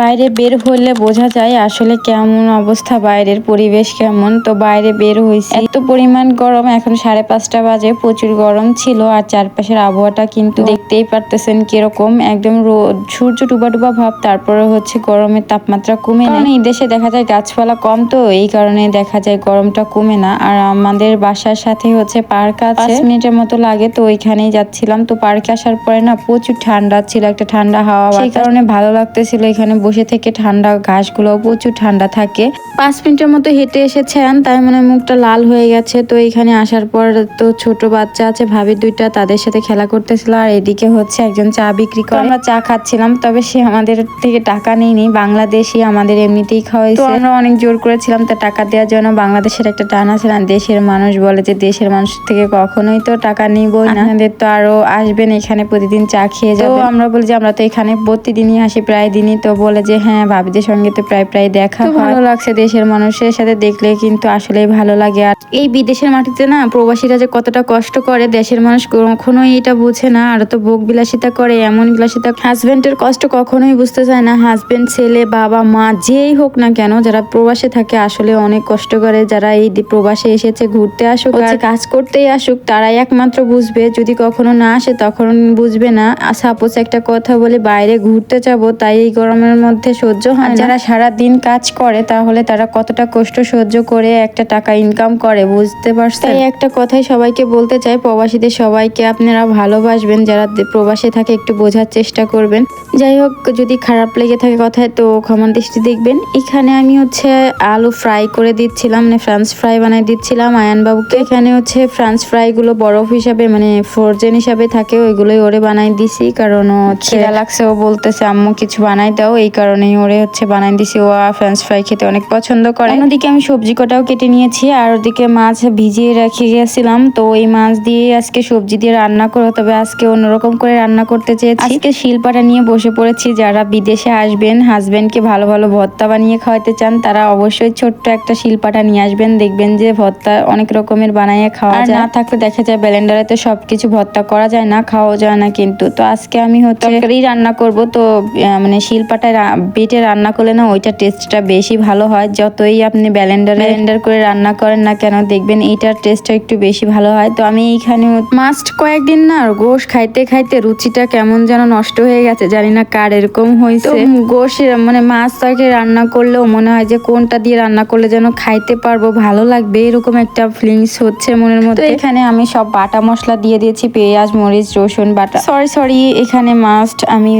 বাইরে বের হলে বোঝা যায় আসলে কেমন অবস্থা, বাইরের পরিবেশ কেমন। তো বাইরে বের হয়েছে এত পরিমাণ গরম, এখন সাড়ে পাঁচটা বাজে, প্রচুর গরম ছিল আর চারপাশের আবহাওয়াটা কিন্তু দেখতেই পারতেছেন কীরকম। একদম রোদ, সূর্য ডুবা ডুবা ভাব, তারপরে হচ্ছে গরমের তাপমাত্রা কমে না এই দেশে দেখা যায় গাছপালা কম তো, এই কারণে দেখা যায় গরমটা কমে না। আর আমাদের বাসার সাথে হচ্ছে পার্ক আছে। মিনিটের মতো লাগে, তো ওইখানেই যাচ্ছিলাম। তো পার্কে আসার পরে না প্রচুর ঠান্ডা ছিল, একটা ঠান্ডা হাওয়া, সেই কারণে ভালো লাগতেছিল এখানে বসে থেকে ঠান্ডা ঘাসগুলো প্রচুর ঠান্ডা থাকে। পাঁচ মিনিটের মতো হেঁটে এসেছেন, তাই মানে মুখটা লাল হয়ে গেছে। তো এখানে আসার পর তো ছোট বাচ্চা আছে, ভাবি দুইটা তাদের সাথে খেলা করতেছিল আর এদিকে হচ্ছে একজন চা বিক্রি করে। আমরা চা খাচ্ছিলাম, তবে সে আমাদের থেকে টাকা নেয়নি। বাংলাদেশি আমাদের এমনিতেই খাওয়াইছে। আমরা অনেক জোর করেছিলাম তা টাকা দেওয়ার জন্য। বাংলাদেশের একটা টান আছে না, দেশের মানুষ বলে যে দেশের মানুষ থেকে কখনোই তো টাকা নিবই আমাদের তো আরও আসবেন, এখানে প্রতিদিন চা খেয়ে যাব আমরা বলি যে আমরা তো এখানে প্রতিদিনই আসি, প্রায় দিনই। তো যে হ্যাঁ ভাবিদের সঙ্গে তো প্রায় প্রায় দেখা ভালো লাগছে দেশের মানুষের সাথে দেখলে কিন্তু আসলেই ভালো লাগে। আর এই বিদেশের মাটিতে না প্রবাসীরা যে কতটা কষ্ট করে দেশের মানুষ কখনোই এটা বুঝে না। আর তো ভোগ বিলাসিতা করে এমন বিলাসিতা। হাজবেন্ডের কষ্ট কখনোই বুঝতে চায় না। হাজবেন্ড ছেলে বাবা মা যেই হোক না কেন যারা প্রবাসে থাকে আসলে অনেক কষ্ট করে। যারা এই প্রবাসে এসেছে ঘুরতে আসুক আর কাজ করতেই আসুক তারাই একমাত্র বুঝবে। যদি কখনো না আসে তখন বুঝবে না। সাপোজ একটা কথা বলে বাইরে ঘুরতে যাব তাই এই গরমের মধ্যে সহ্য হয়। যারা সারা দিন কাজ করে তাহলে তারা কতটা কষ্ট সহ্য করে একটা টাকা ইনকাম করে বুঝতে পারছেন? তাই একটা কথাই সবাইকে বলতে চাই প্রবাসীদের সবাইকে আপনারা ভালোবাসবেন যারা প্রবাসে থাকে একটু বোঝার চেষ্টা করবেন। যাই হোক যদি খারাপ লেগে থাকে কথায় তো ক্ষমা দৃষ্টি দেখবেন। এখানে আমি হচ্ছে আলু ফ্রাই করে দিচ্ছিলাম মানে ফ্রান্স ফ্রাই বানাই দিচ্ছিলাম আয়ান বাবুকে এখানে হচ্ছে ফ্রান্স ফ্রাই গুলো বরফ হিসাবে মানে ফ্রোজেন হিসাবে থাকে ওইগুলোই ওরে বানাই দিছি। কারণ ও খিদা লাগছে ও বলতেছে আম্মু কিছু বানাই দাও। এই কারণেই ওরে হচ্ছে বানাই দিছি। ও ফ্রেঞ্চ ফ্রাই খেতে অনেক পছন্দ করে। অন্যদিকে আমি সবজি কটাও কেটে নিয়েছি আর ওদিকে মাছ ভিজিয়ে রেখে গেছিলাম। তো এই মাছ দিয়ে আজকে সবজি দিয়ে রান্না করো তবে আজকে অন্যরকম করে রান্না করতে চেয়েছি। আজকে শিলপাটা নিয়ে বসে পড়েছি। যারা বিদেশে আসবেন হাজবেন্ডকে ভালো ভালো ভর্তা বানিয়ে খাওয়াতে চান তারা অবশ্যই ছোট্ট একটা শিলপাটা নিয়ে আসবেন। দেখবেন যে ভর্তা অনেক রকমের বানাইয়ে খাওয়া যায় না থাকলে দেখা যায় ব্লেন্ডারে তো সবকিছু ভর্তা করা যায় না খাওয়া যায় না কিন্তু। তো আজকে আমি হচ্ছে তরকারি রান্না করব তো মানে শিলপাটায় রা- বেটে রান্না করলে না ওইটা টেস্টটা বেশি ভালো হয়। যতই আপনি ব্লেন্ডার ব্যালেন্ডার করে রান্না করেন না কেন দেখবেন এইটার টেস্টটা একটু বেশি ভালো হয়। তো আমি এইখানে মাস্ট কয়েকদিন না গোশ খাইতে খাইতে রুচিটা কেমন যেন নষ্ট হয়ে গেছে জানি না কার এরকম হয়েছে গোশ মানে মাছ তরকারি রান্না করলেও মনে হয় যে কোনটা দিয়ে রান্না করলে যেন খাইতে পারব ভালো লাগবে এরকম একটা ফিলিংস হচ্ছে মনের মধ্যে। এখানে আমি সব বাটা মশলা দিয়ে দিয়েছি পেঁয়াজ মরিচ রসুন বাটা। সরি সরি এখানে মাস্ট আমি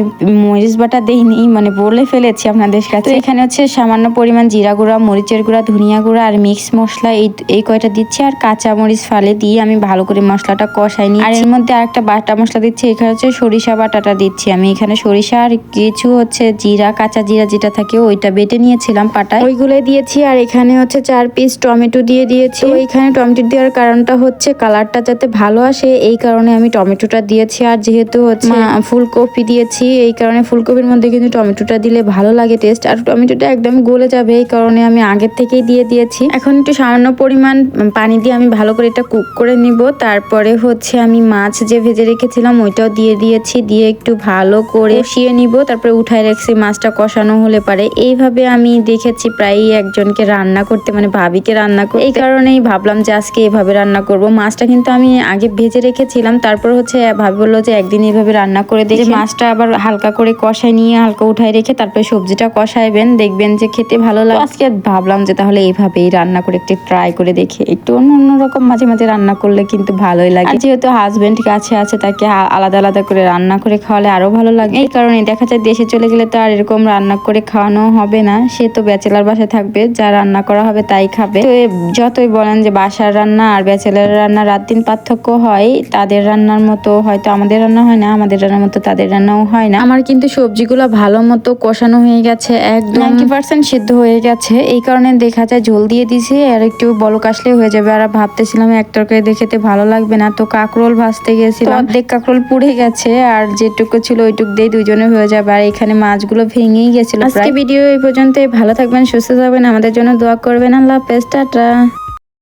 মরিচ বাটা দেইনি মানে বলে ফেলেছি আপনাদের কাছে। এখানে হচ্ছে সামান্য পরিমাণ জিরা গুঁড়া মরিচের গুঁড়া ধনিয়া গুঁড়া আর মিক্স মশলা এই এই কয়টা দিচ্ছি। আর কাঁচা মরিচ ফালে দিয়ে আমি ভালো করে মশলাটা কষাই নিই আর এর মধ্যে আরেকটা বাটা মশলা দিচ্ছি এখানে হচ্ছে সরিষা বাটাটা দিচ্ছি আমি। এখানে সরিষা আর কিছু হচ্ছে জিরা কাঁচা জিরা যেটা থাকে ওইটা বেটে নিয়েছিলাম পাটায়। ওইগুলো দিয়েছি আর এখানে হচ্ছে চার পিস টমেটো দিয়ে দিয়েছি। এখানে টমেটো দেওয়ার কারণটা হচ্ছে কালারটা যাতে ভালো আসে এই কারণে আমি টমেটোটা দিয়েছি। আর যেহেতু হচ্ছে ফুলকপি দিয়েছি এই কারণে ফুলকপির মধ্যে কিন্তু টমেটোটা দিলে ভালো লাগে টেস্ট আর টমেটোটা একদম গলে যাবে এই কারণে আমি আগের থেকেই দিয়ে দিয়েছি। এখন একটু সামান্য পরিমাণ পানি দিয়ে আমি ভালো করে এটা কুক করে নিব। তারপরে হচ্ছে আমি মাছ যে ভেজে রেখেছিলাম ওইটাও দিয়ে দিয়েছি। দিয়ে একটু ভালো করে শিয়ে নিব তারপরে উঠায় রাখছি মাছটা কষানো হলে পারে। এইভাবে আমি দেখেছি প্রায়ই একজনকে রান্না করতে মানে ভাবিকে রান্না করতে। এই কারণেই ভাবলাম যে আজকে এভাবে রান্না করব। মাছটা কিন্তু আমি আগে ভেজে রেখেছিলাম তারপর হচ্ছে ভাবি বলল যে একদিন এইভাবে রান্না করে দেখে। মাছটা আবার হালকা করে কষায় নিয়ে হালকা উঠায় রেখে তারপরে সবজিটা কষাইবেন, দেখবেন যে খেতে ভালো লাগে আজকে ভাবলাম যে তাহলে এইভাবেই রান্না করে একটু ট্রাই করে দেখি। একটু অন্য অন্যরকম মাঝে মাঝে রান্না করলে কিন্তু ভালোই লাগে। যেহেতু হাজবেন্ড কাছে আছে, তাকে আলাদা আলাদা করে রান্না করে খাওয়ালে আরও ভালো লাগে। এই কারণে দেখা যায় দেশে চলে গেলে তো আর এরকম রান্না করে খাওয়ানো হবে না। সে তো ব্যাচেলার বাসায় থাকবে, যা রান্না করা হবে তাই খাবে। তো যতই বলেন যে বাসার রান্না আর ব্যাচেলার রান্না রাত দিন পার্থক্য হয়, তাদের রান্নার মতো হয়তো আমাদের রান্না হয় না, আমাদের রান্নার মতো তাদের রান্নাও হয় না। আমার কিন্তু সবজিগুলো ভালো মতো কষানো হয়ে গেছে একদম নাইনটি পার্সেন্ট সিদ্ধ হয়ে গেছে। এই কারণে দেখা যায় ঝোল দিয়ে দিছি আর একটু বলক আসলে হয়ে যাবে। আর ভাবতেছিলাম এক তরকারি দেখেতে ভালো লাগবে না তো কাকরোল ভাজতে গেছিলাম। অর্ধেক কাকরোল পুড়ে গেছে আর যেটুকু ছিল ওইটুক দিয়ে দুজনে হয়ে যাবে। আর এখানে মাছগুলো ভেঙেই গেছিল আজকে ভিডিও এই পর্যন্ত ভালো থাকবেন সুস্থ থাকবেন আমাদের জন্য দোয়া করবেন। আল্লাহ হাফেজ টাটা।